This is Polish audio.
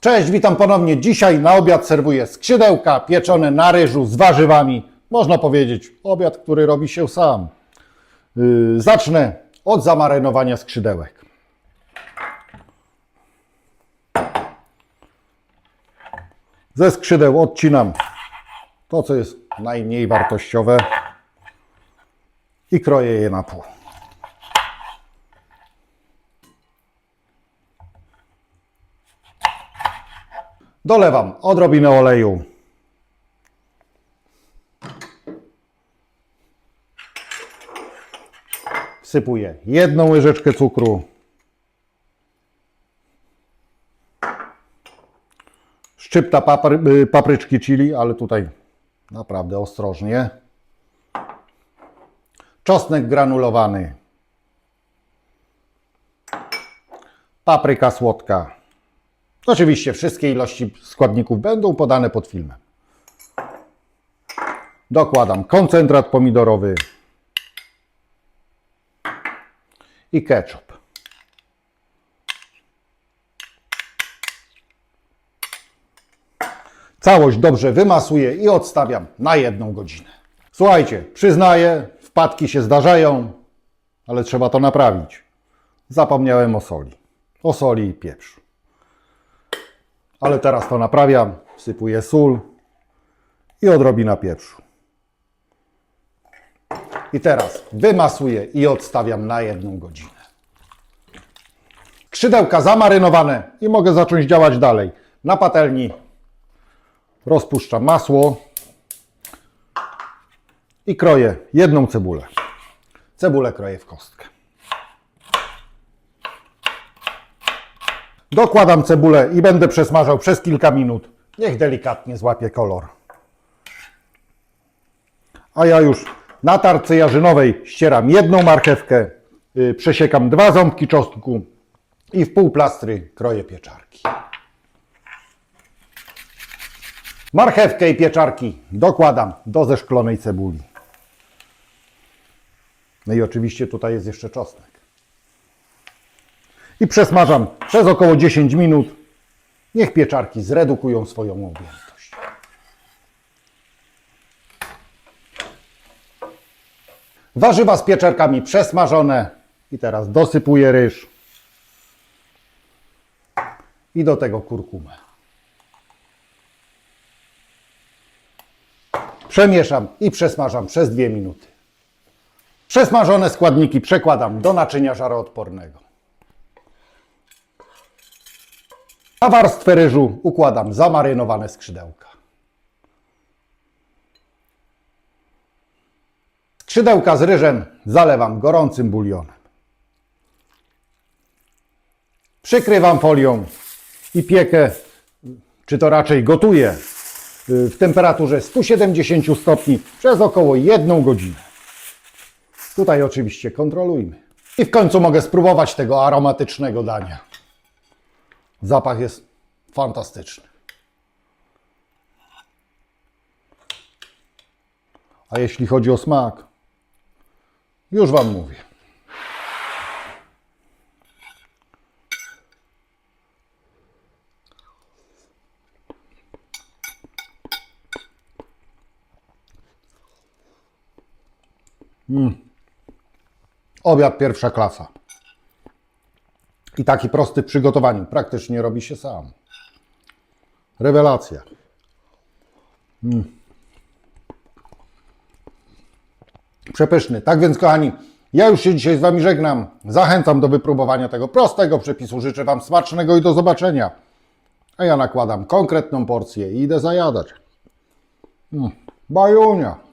Cześć, witam ponownie. Dzisiaj na obiad serwuję skrzydełka pieczone na ryżu z warzywami. Można powiedzieć, obiad, który robi się sam. Yy, zacznę od zamarynowania skrzydełek. Ze skrzydeł odcinam to, co jest najmniej wartościowe i kroję je na pół. Dolewam odrobinę oleju. Wsypuję jedną łyżeczkę cukru. Szczypta papry, y, papryczki chili, ale tutaj naprawdę ostrożnie. Czosnek granulowany. Papryka słodka. Oczywiście wszystkie ilości składników będą podane pod filmem. Dokładam koncentrat pomidorowy i ketchup. Całość dobrze wymasuję i odstawiam na jedną godzinę. Słuchajcie, przyznaję, wpadki się zdarzają, ale trzeba to naprawić. Zapomniałem o soli. O soli i pieprzu. Ale teraz to naprawiam. Wsypuję sól i odrobina pieprzu. I teraz wymasuję i odstawiam na jedną godzinę. Skrzydełka zamarynowane i mogę zacząć działać dalej. Na patelni rozpuszczam masło i kroję jedną cebulę. Cebulę kroję w kostkę. Dokładam cebulę i będę przesmażał przez kilka minut. Niech delikatnie złapie kolor. A ja już na tarce jarzynowej ścieram jedną marchewkę, yy, przesiekam dwa ząbki czosnku i w pół plastry kroję pieczarki. Marchewkę i pieczarki dokładam do zeszklonej cebuli. No i oczywiście tutaj jest jeszcze czosnek i przesmażam przez około 10 minut. Niech pieczarki zredukują swoją objętość. Warzywa z pieczarkami przesmażone i teraz dosypuję ryż i do tego kurkumę. Przemieszam i przesmażam przez 2 minuty. Przesmażone składniki przekładam do naczynia żaroodpornego. Na warstwę ryżu układam zamarynowane skrzydełka. Skrzydełka z ryżem zalewam gorącym bulionem. Przykrywam folią i piekę, czy to raczej gotuję y, w temperaturze 170 stopni przez około 1 godzinę. Tutaj oczywiście kontrolujmy. I w końcu mogę spróbować tego aromatycznego dania. Zapach jest fantastyczny. A jeśli chodzi o smak, już Wam mówię. Mm. Obiad pierwsza klasa. I taki prosty w przygotowaniu. Praktycznie robi się sam. Rewelacja. Mm. Przepyszny. Tak więc, kochani, ja już się dzisiaj z Wami żegnam. Zachęcam do wypróbowania tego prostego przepisu. Życzę Wam smacznego i do zobaczenia. A ja nakładam konkretną porcję i idę zajadać. Mm. Bajunia.